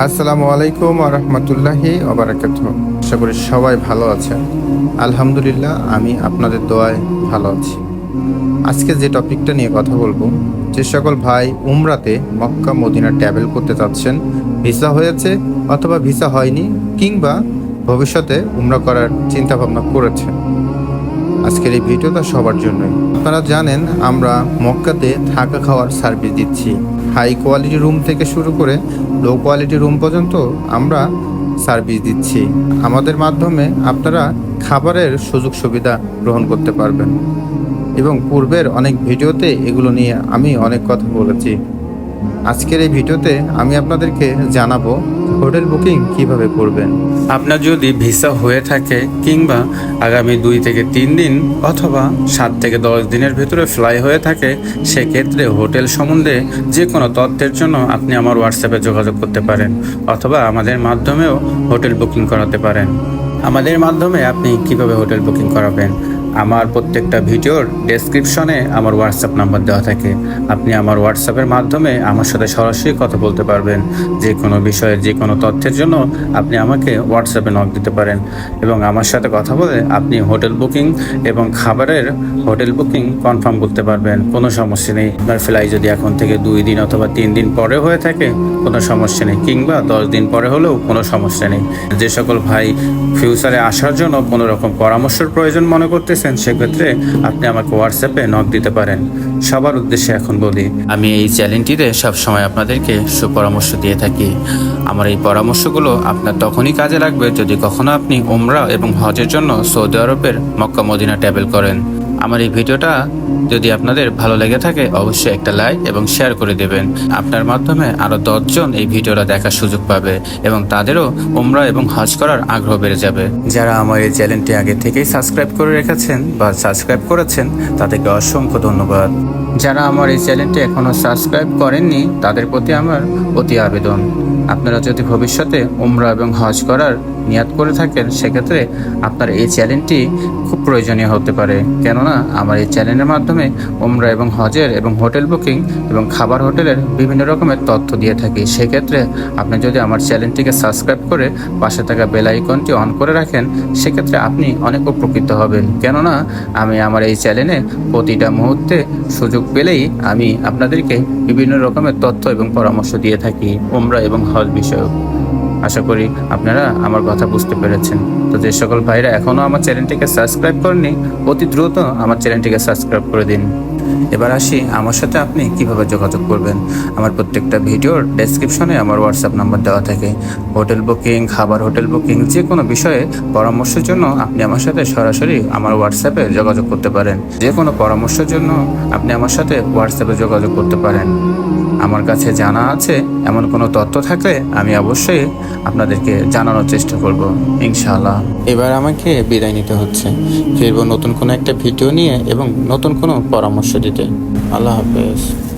আসসালামু আলাইকুম রহমতুল্লাহি ওবরাকাত আশা করি সবাই ভালো আছেন। আলহামদুলিল্লাহ, আমি আপনাদের দোয়ায় ভালো আছি। আজকে যে টপিকটা নিয়ে কথা বলব, যে সকল ভাই উমরাতে মক্কা, মদিনা ট্রাভেল করতে চাচ্ছেন ভিসা হয়েছে অথবা ভিসা হয়নি, কিংবা ভবিষ্যতে উমরা করার চিন্তা ভাবনা করেছেন। আজকের এই ভিডিওটা সবার জন্যই। আপনারা জানেন, আমরা মক্কাতে থাকা খাওয়ার সার্ভিস দিচ্ছি। হাই কোয়ালিটি রুম থেকে শুরু করে লো কোয়ালিটি রুম পর্যন্ত আমরা সার্ভিস দিচ্ছি। আমাদের মাধ্যমে আপনারা খাবারের সুযোগ সুবিধা গ্রহণ করতে পারবেন। এবং পূর্বের অনেক ভিডিওতে এগুলো নিয়ে আমি অনেক কথা বলেছি। আজকের এই ভিডিওতে আমি আপনাদেরকে জানাব হোটেল বুকিং কীভাবে করবেন। আপনার যদি ভিসা হয়ে থাকে কিংবা আগামী দুই থেকে তিন দিন অথবা সাত থেকে দশ দিনের ভিতরে ফ্লাই হয়ে থাকে, সেক্ষেত্রে হোটেল সম্বন্ধে যে কোনো তথ্যের জন্য আপনি আমার হোয়াটসঅ্যাপে যোগাযোগ করতে পারেন অথবা আমাদের মাধ্যমেও হোটেল বুকিং করাতে পারেন। আমাদের মাধ্যমে আপনি কীভাবে হোটেল বুকিং করাবেন? আমার প্রত্যেকটা ভিডিওর ডেসক্রিপশনে আমার হোয়াটসঅ্যাপ নাম্বার দেওয়া থাকে। আপনি আমার হোয়াটসঅ্যাপের মাধ্যমে আমার সাথে সরাসরি কথা বলতে পারবেন। যে কোনো বিষয়ে, যে কোনো তথ্যের জন্য আপনি আমাকে হোয়াটসঅ্যাপে নক দিতে পারেন। এবং আমার সাথে কথা বলে আপনি হোটেল বুকিং এবং খাবারের হোটেল বুকিং কনফার্ম করতে পারবেন। কোনো সমস্যা নেই। আপনার ফ্লাই যদি এখন থেকে দুই দিন অথবা তিন দিন পরে হয়ে থাকে, কোনো সমস্যা নেই। কিংবা দশ দিন পরে হলেও কোনো সমস্যা নেই। যে সকল ভাই ফিউচারে আসার জন্য কোনো রকম পরামর্শের প্রয়োজন মনে করতেছেন, সেক্ষেত্রে আপনি আমাকে হোয়াটসঅ্যাপে নক দিতে পারেন। সবার উদ্দেশ্যে এখন বলি, আমি এই চ্যালেঞ্জটিতে সবসময় আপনাদেরকে সুপরামর্শ দিয়ে থাকি। আমার এই পরামর্শগুলো আপনার তখনই কাজে লাগবে যদি কখনো আপনি ওমরা এবং হজের জন্য সৌদি আরবের মক্কা মদিনা ট্যাবেল করেন। আমার এই ভিডিওটা যদি আপনাদের ভালো লেগে থাকে, অবশ্যই একটা লাইক এবং শেয়ার করে দেবেন। আপনার মাধ্যমে আরও দশজন এই ভিডিওটা দেখার সুযোগ পাবে এবং তাদেরও ওমরা এবং হজ করার আগ্রহ বেড়ে যাবে। যারা আমার এই চ্যানেলটি আগে থেকেই সাবস্ক্রাইব করে রেখেছেন বা সাবস্ক্রাইব করেছেন, তাদেরকে অসংখ্য ধন্যবাদ। যারা আমার এই চ্যানেলটি এখনও সাবস্ক্রাইব করেননি, তাদের প্রতি আমার অতি আবেদন। আপনারা যদি ভবিষ্যতে উমরা এবং হজ করার নিয়াত করে থাকেন, সেক্ষেত্রে আপনার এই চ্যানেলটি খুব প্রয়োজনীয় হতে পারে। কেননা, আমার এই চ্যানেলের মাধ্যমে উমরা এবং হজের এবং হোটেল বুকিং এবং খাবার হোটেলের বিভিন্ন রকমের তথ্য দিয়ে থাকি। সেক্ষেত্রে আপনি যদি আমার চ্যানেলটিকে সাবস্ক্রাইব করে পাশে থাকা বেল আইকনটি অন করে রাখেন, সেক্ষেত্রে আপনি অনেক উপকৃত হবেন। কেননা, আমি আমার এই চ্যানেলে প্রতিটা মুহূর্তে সুযোগ পেলেই আমি আপনাদেরকে বিভিন্ন রকমের তথ্য এবং পরামর্শ দিয়ে থাকি ওমরা এবং হজ বিষয়ক। আশা করি আপনারা আমার কথা বুঝতে পেরেছেন। তো যে সকল ভাইরা এখনও আমার চ্যানেলটিকে সাবস্ক্রাইব করেননি, অতি দ্রুত আমার চ্যানেলটিকে সাবস্ক্রাইব করে দিন। এবার আসি, আমার সাথে আপনি কীভাবে যোগাযোগ করবেন? আমার প্রত্যেকটা ভিডিওর ডেসক্রিপশনে আমার হোয়াটসঅ্যাপ নাম্বার দেওয়া থাকে। হোটেল বুকিং, খাবার হোটেল বুকিং, যে কোনো বিষয়ে পরামর্শের জন্য আপনি আমার সাথে সরাসরি আমার হোয়াটসঅ্যাপে যোগাযোগ করতে পারেন। যে কোনো পরামর্শের জন্য আপনি আমার সাথে হোয়াটসঅ্যাপে যোগাযোগ করতে পারেন। আমার কাছে জানা আছে, এমন কোনো তথ্য থাকলে আমি অবশ্যই আপনাদেরকে জানানোর চেষ্টা করব, ইনশাআল্লাহ। এবার আমাকে বিদায় নিতে হচ্ছে। ফিরবো নতুন কোনো একটা ভিডিও নিয়ে এবং নতুন কোনো পরামর্শ দিতে। আল্লাহ হাফেজ।